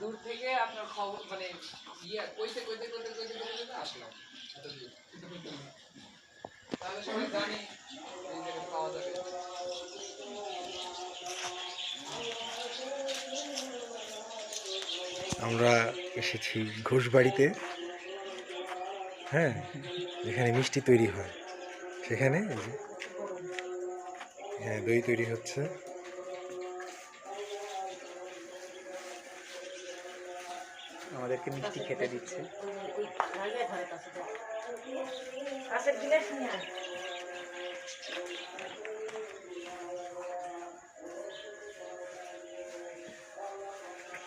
দূর থেকে আপনার খবর মানে ইয়ে কইতে কইতে কইতে কইতে কইতে কইতে আসলাম। তাহলে সবাই জানি পাওয়া যাবে আমরা এসেছি ঘোষবাড়িতে হ্যাঁ যেখানে মিষ্টি তৈরি হয়। সেখানে হ্যাঁ দই তৈরি হচ্ছে। আমাদেরকে মিষ্টি খেতে দিচ্ছে।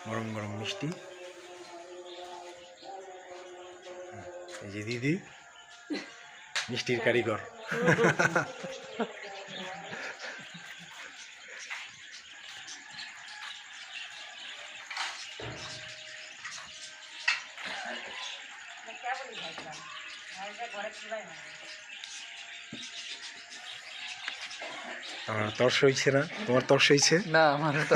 গরম গরম মিষ্টি। এই যে দিদি মিষ্টির কারিগর। আমার তর্স হইছে না। তোমার তর্স হইছে না আমার তো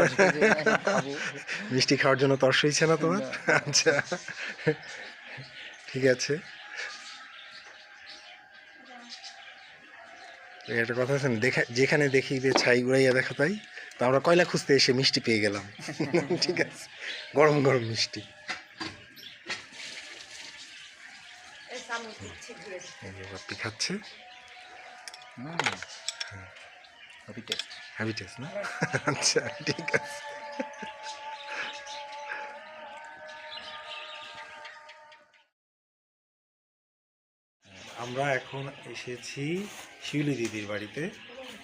মিষ্টি খাওয়ার জন্য তর্স হইছে না তোমার? আচ্ছা। ঠিক আছে। একটা কথা আছে দেখা যেখানে দেখি যে ছাই উড়াইয়া দেখা তাই তো আমরা কয়লা খুঁজতে এসে মিষ্টি পেয়ে গেলাম। ঠিক আছে। গরম গরম মিষ্টি। খাচ্ছে হ্যাপি টেস্ট না? আচ্ছা ঠিক আছে। আমরা এখন এসেছি শিউলি দিদির বাড়িতে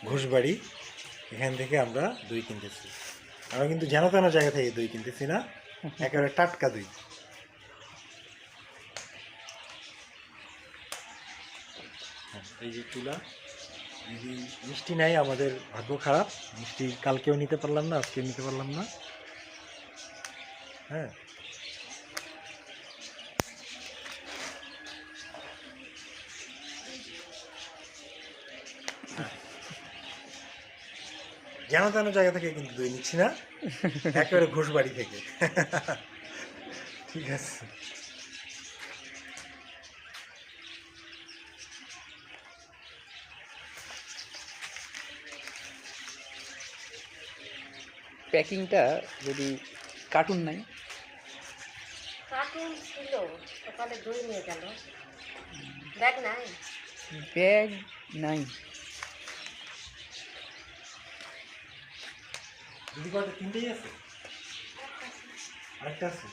ঘোষবাড়ি। এখান থেকে আমরা দই কিনতেছি। আমরা কিন্তু যেন তেন জায়গা থেকে দই কিনতেছি না একেবারে টাটকা দই। এই যে যদি মিষ্টি নাই, আমাদের ভাগ্য খারাপ। মিষ্টি কালকেও নিতে পারলাম না, আজকেও নিতে পারলাম না। হ্যাঁ। যেন তেন জায়গা থেকে কিন্তু দই নিচ্ছি না, একেবারে ঘোষ বাড়ি থেকে। ঠিক আছে। প্যাকিংটা যদি কার্টুন নাই। কার্টুন ছিল সকালে দই নিয়ে গেল। ব্যাগ নাই? ব্যাগ নাই। দিদি কত তিনটেই আছে? আরেকটা আছে?